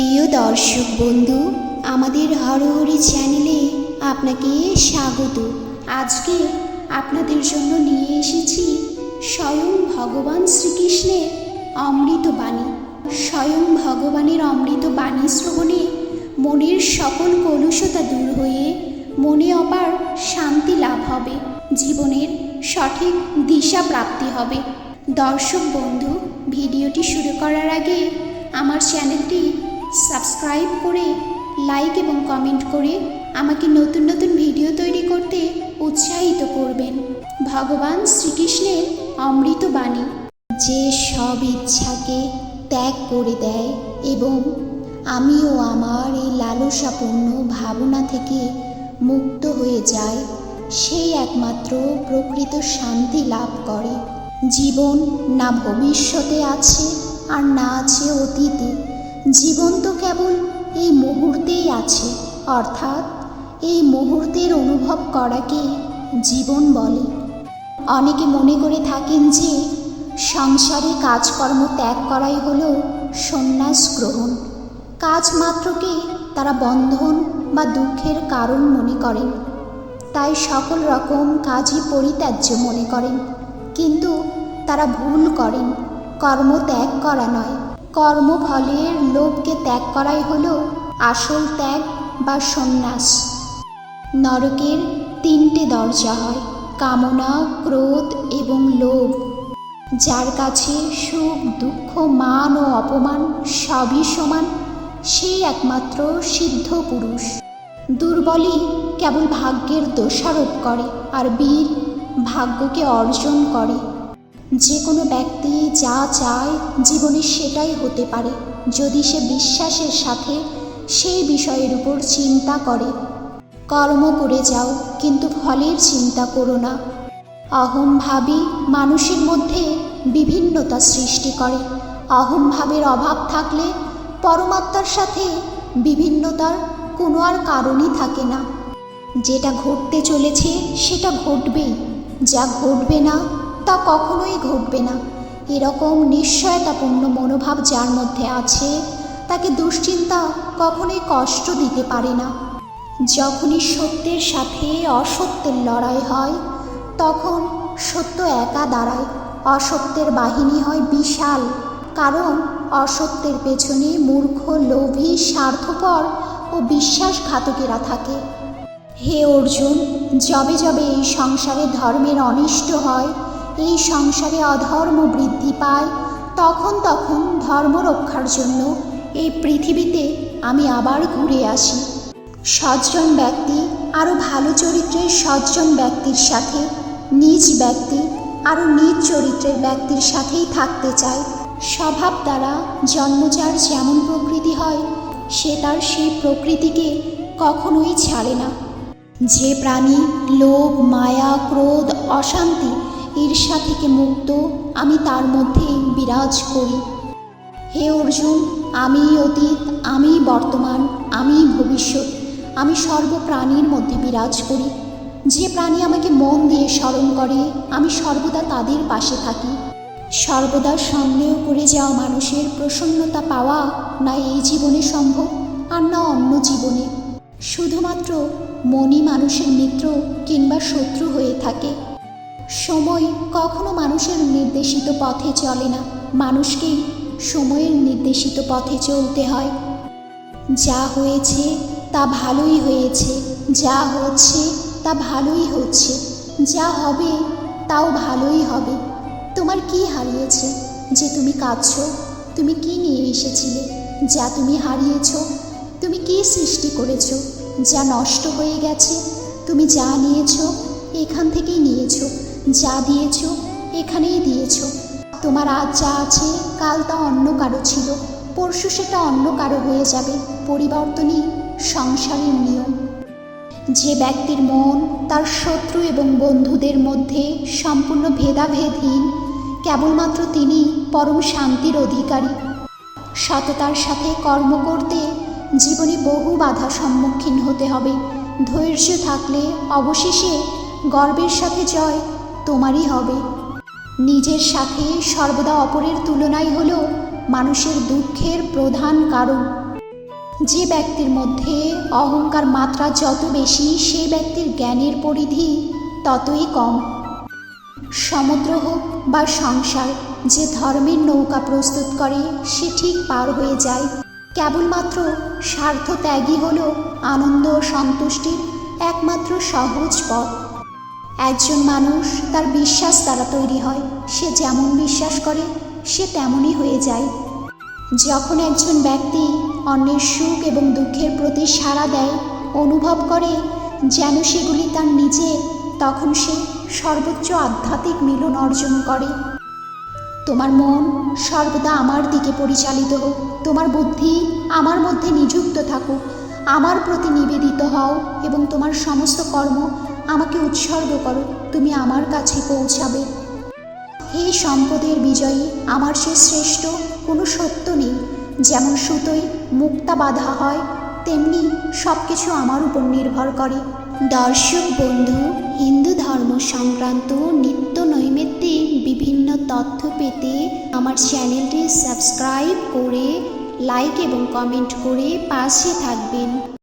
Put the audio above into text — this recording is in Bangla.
প্রিয় দর্শক বন্ধু, আমাদের হরহরি চ্যানেলে আপনাকে স্বাগত। আজকে আপনাদের জন্য নিয়ে এসেছি স্বয়ং ভগবান শ্রীকৃষ্ণের অমৃত বাণী। স্বয়ং ভগবানের অমৃত বাণী শ্রবণে মনের সকল কলুষতা দূর হয়ে মনে অপার শান্তি লাভ হবে, জীবনের সঠিক দিশা প্রাপ্তি হবে। দর্শক বন্ধু, ভিডিওটি শুরু করার আগে আমার চ্যানেলটি সাবস্ক্রাইব করে, লাইক এবং কমেন্ট করে আমাকে নতুন নতুন ভিডিও তৈরি করতে উৎসাহিত করবেন। ভগবান শ্রীকৃষ্ণের অমৃত বাণী, যে সব ইচ্ছাকে ত্যাগ করে দেয় এবং আমিও আমার এই লালসাপূর্ণ ভাবনা থেকে মুক্ত হয়ে যায় সেই একমাত্র প্রকৃত শান্তি লাভ করে। জীবন না ভবিষ্যতে আছে আর না আছে অতীতে জীবন তো কেবল এই মুহূর্তেই আছে, অর্থাৎ এই মুহূর্তের অনুভব করাকে জীবন বলে। অনেকে মনে করে থাকেন যে সংসারে কাজকর্ম ত্যাগ করাই হল সন্ন্যাস গ্রহণ। কাজ মাত্রকে তারা বন্ধন বা দুঃখের কারণ মনে করেন। তাই সকল রকম কাজই পরিত্যাজ্য মনে করেন। কিন্তু তারা ভুল করেন। কর্ম ত্যাগ করা নয়। কর্মফলের লোভকে ত্যাগ করাই হল আসল ত্যাগ বা সন্ন্যাস। নরকের তিনটে দরজা হয়, কামনা, ক্রোধ এবং লোভ। যার কাছে সুখ, দুঃখ, মান ও অপমান সবই সমান, সেই একমাত্র সিদ্ধ পুরুষ। দুর্বলই কেবল ভাগ্যের দোষারোপ করে আর বীর ভাগ্যকে অর্জন করে। যে কোনো ব্যক্তি যা চায় জীবনে সেটাই হতে পারে। যদি সে বিশ্বাসের সাথে সেই বিষয়ের উপর চিন্তা করে, কর্ম করে যাও, কিন্তু ফলের চিন্তা করো না। অহংভাবী মানুষের মধ্যে বিভিন্নতা সৃষ্টি করে। অহংভাবের অভাব থাকলে পরমাত্মার সাথে বিভিন্নতার কোনো আর কারণই থাকে না। যেটা ঘটতে চলেছে, সেটা ঘটবেই। যা ঘটবে না তা কখনোই ঘটবে না। এরকম নিশ্চয়তাপূর্ণ মনোভাব যার মধ্যে আছে, তাকে দুশ্চিন্তা কখনোই কষ্ট দিতে পারে না। যখনই সত্যের সাথে অসত্যের লড়াই হয়, তখন সত্য একা দাঁড়ায়। অসত্যের বাহিনী হয় বিশাল, কারণ অসত্যের পেছনে মূর্খ, লোভী, স্বার্থপর ও বিশ্বাসঘাতকেরা থাকে। হে অর্জুন, যবে যবে এই সংসারে ধর্মের অনিষ্ট হয় এই সংসারে অধর্ম বৃদ্ধি পায়, তখন তখন ধর্ম রক্ষার জন্য এই পৃথিবীতে আমি আবার ঘুরে আসি। সজ্জন ব্যক্তি আরও ভালো চরিত্রের সজ্জন ব্যক্তির সাথে, নিজ ব্যক্তি আরও নিজ চরিত্রের ব্যক্তির সাথেই থাকতে চায়। স্বভাব দ্বারা জন্মজার যেমন প্রকৃতি হয়, সে তার সেই প্রকৃতিকে কখনোই ছাড়ে না। যে প্রাণী লোভ, মায়া, ক্রোধ, অশান্তি ঈর্ষা থেকে মুক্ত, আমি তার মধ্যে বিরাজ করি। হে অর্জুন, আমি অতীত, আমি বর্তমান, আমি ভবিষ্যৎ, আমি সর্বপ্রাণীর মধ্যে বিরাজ করি। যে প্রাণী আমাকে মন দিয়ে স্মরণ করে, আমি সর্বদা তাদের পাশে থাকি। সর্বদা সন্দেহ করে যাওয়া মানুষের প্রসন্নতা পাওয়া না এই জীবনে সম্ভব, আর না অন্য জীবনে। শুধুমাত্র মনই মানুষের মিত্র কিংবা শত্রু হয়ে থাকে। সময় কখনো মানুষের নির্দেশিত পথে চলে না। মানুষকেই সময়ের নির্দেশিত পথে চলতে হয়। যা হয়েছে, তা ভালোই হয়েছে। যা হচ্ছে, তা ভালোই হচ্ছে। যা হবে, তাও ভালোই হবে। তোমার কি হারিয়েছে? যে তুমি কাঁদছ? তুমি কি নিয়ে এসেছিলে? যা তুমি হারিয়েছ? তুমি কি সৃষ্টি করেছ? যা নষ্ট হয়ে গেছে? তুমি যা নিয়েছ, এখান থেকেই নিয়েছ। যা দিয়েছ, এখানেই দিয়েছ। তোমার আজ যা আছে, কাল তা অন্য কারও ছিল। পরশু সেটা অন্য কারও হয়ে যাবে। পরিবর্তনই সংসারের নিয়ম। যে ব্যক্তির মন, তার শত্রু এবং বন্ধুদের মধ্যে সম্পূর্ণ ভেদাভেদহীন, কেবলমাত্র তিনি পরম শান্তির অধিকারী। সততার সাথে কর্ম করতে জীবনে বহু বাধা সম্মুখীন হতে হবে। ধৈর্য থাকলে অবশেষে গর্বের সাথে জয় তোমারই হবে। নিজের সাথে সর্বদা অপরের তুলনাই হল মানুষের দুঃখের প্রধান কারণ। যে ব্যক্তির মধ্যে অহংকার মাত্রা যত বেশি সেই ব্যক্তির জ্ঞানের পরিধি ততই কম। সমুদ্র হোক বা সংসার, যে ধর্মের নৌকা প্রস্তুত করে, সে ঠিক পার হয়ে যায়। কেবলমাত্র স্বার্থ ত্যাগই হল আনন্দ ও সন্তুষ্টির একমাত্র সহজ পথ। একজন মানুষ তার বিশ্বাস দ্বারা তৈরি হয়, সে যেমন বিশ্বাস করে, সে তেমনই হয়ে যায়। যখন একজন ব্যক্তি অন্যের সুখ এবং দুঃখের প্রতি সাড়া দেয়, অনুভব করে যেন সেগুলি তার নিজে, তখন সে সর্বোচ্চ আধ্যাত্মিক মিলন অর্জন করে। তোমার মন সর্বদা আমার দিকে পরিচালিত হোক, তোমার বুদ্ধি আমার মধ্যে নিযুক্ত থাকুক, আমার প্রতি নিবেদিত হও এবং তোমার সমস্ত কর্ম আমাকে উৎসর্গ করো, তুমি আমার কাছে পৌঁছাবে। হে সম্পদের বিজয়ী, আমার সে শ্রেষ্ঠ কোনো সত্য নেই। যেমন সুতোয় মুক্তা বাঁধা হয়, তেমনি সব কিছু আমার উপর নির্ভর করে। দর্শক, বন্ধু, হিন্দু ধর্ম সংক্রান্ত নিত্য নৈমিত্তিক বিভিন্ন তথ্য পেতে আমার চ্যানেলটি সাবস্ক্রাইব করে, লাইক এবং কমেন্ট করে পাশে থাকবেন।